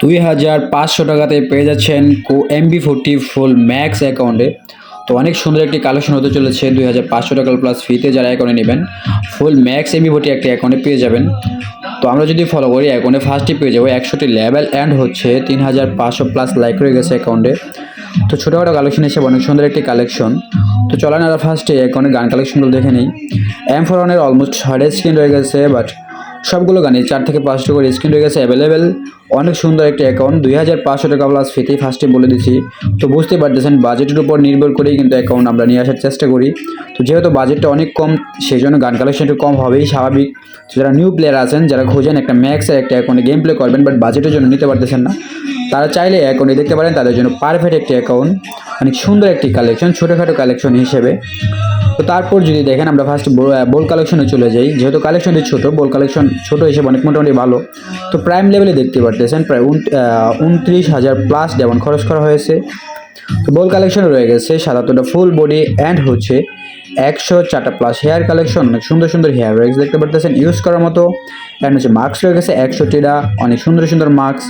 দুই হাজার পাঁচশো টাকাতে পেয়ে যাচ্ছেন কো এমবি ফোরটি ফুল ম্যাক্স অ্যাকাউন্টে। তো অনেক সুন্দর একটি কালেকশন হতে চলেছে দুই হাজার পাঁচশো টাকা প্লাস ফিতে যারা অ্যাকাউন্টে নেবেন, ফুল ম্যাক্স এমবি ফোরটি একটি অ্যাকাউন্টে পেয়ে যাবেন। তো আমরা যদি ফলো করি, অ্যাকাউন্টে ফার্স্টে পেয়ে যাব একশোটি লেভেল অ্যান্ড হচ্ছে তিন হাজার পাঁচশো প্লাস লাইক রয়ে গেছে অ্যাকাউন্টে। তো ছোটোখাটো কালেকশন হিসেবে অনেক সুন্দর একটি কালেকশন তো চলেন আর ফার্স্টে অ্যাকাউন্টে গান কালেকশনগুলো দেখে নিই। এম ফোর ওয়ানের অলমোস্ট ছয়টা স্ক্রিন রয়ে গেছে বাট সবগুলো গানে চার থেকে পাঁচটা করে স্ক্রিন রয়ে গেছে অ্যাভেলেবেল অনেক সুন্দর একটি অ্যাকাউন্ট দুই হাজার পাঁচশো টাকা প্লাস ফিতেই ফার্স্টে বলে দিচ্ছি। তো বুঝতে পারতেছেন বাজেটের উপর নির্ভর করেই কিন্তু অ্যাকাউন্ট আমরা নিয়ে আসার চেষ্টা করি। তো যেহেতু বাজেটটা অনেক কম সেই জন্য গান কালেকশন একটু কম হবেই স্বাভাবিক। তো যারা নিউ প্লেয়ার আছেন, যারা খোঁজেন একটা ম্যাক্সের একটা অ্যাকাউন্টে গেম প্লে করবেন বাট বাজেটের জন্য নিতে পারতেছেন না। তারা চাইলে অ্যাকাউন্টে দেখতে পারেন, তাদের জন্য পারফেক্ট একটি অ্যাকাউন্ট অনেক সুন্দর একটি কালেকশন ছোটোখাটো কালেকশন হিসেবে। তো তারপর যদি দেখেন আমরা ফার্স্ট বোল কালেকশনে চলে যাই। যেহেতু কালেকশনটি ছোট, বোল কালেকশন ছোট হিসেবে অনেক মোটামুটি ভালো। তো প্রাইম লেভেলে দেখতে পারতেছেন, প্রায় উনত্রিশ হাজার প্লাস যেমন খরচ করা হয়েছে। তো বোল কালেকশন রয়ে গেছে, সাতাত্তরটা ফুল বডি অ্যান্ড হচ্ছে একশো চারটা প্লাস হেয়ার কালেকশন অনেক সুন্দর সুন্দর হেয়ার রয়েছে দেখতে পারতেছেন। ইউজ করার মতো অ্যান্ড হচ্ছে মাস্ক রয়ে গেছে একশোটিটা অনেক সুন্দর সুন্দর মাস্ক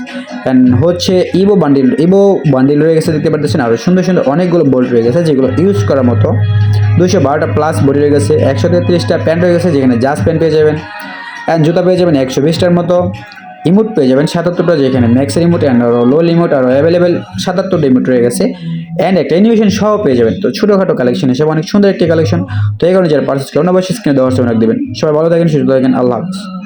অ্যান্ড হচ্ছে ইবো বান্ডিল ইবো বান্ডিল রয়ে গেছে দেখতে পারতেছেন। আরও সুন্দর সুন্দর অনেকগুলো বোল্ট রয়ে গেছে যেগুলো ইউজ করার মতো। দুশো বারোটা প্লাস বডি রয়ে গেছে, একশো তেত্রিশটা প্যান্ট রয়ে গেছে, যেখানে জাস্ট প্যান্ট পেয়ে যাবেন। অ্যান্ড জুতা পেয়ে যাবেন একশো বিশটার মতো। ইমোট পেয়ে যাবেন সাতাত্তরটা, যেখানে ম্যাক্সের ইমোট অ্যান্ড লো ইমোট আর অ্যাভেলেবেল সাতাত্তরটা ইমোট রয়ে গেছে। অ্যান্ড একটা অ্যানিমেশন সহ পেয়ে যাবেন। তো ছোটোখাটো কালেকশন হিসেবে অনেক সুন্দর একটি কালেকশন তো এই কারণে যারা পার্সেস করেন অবশ্যই স্ক্রিনে দেওয়ার সময় দেবেন। সবাই ভালো থাকেন, সুস্থ থাকেন, আল্লাহ হাফিজ।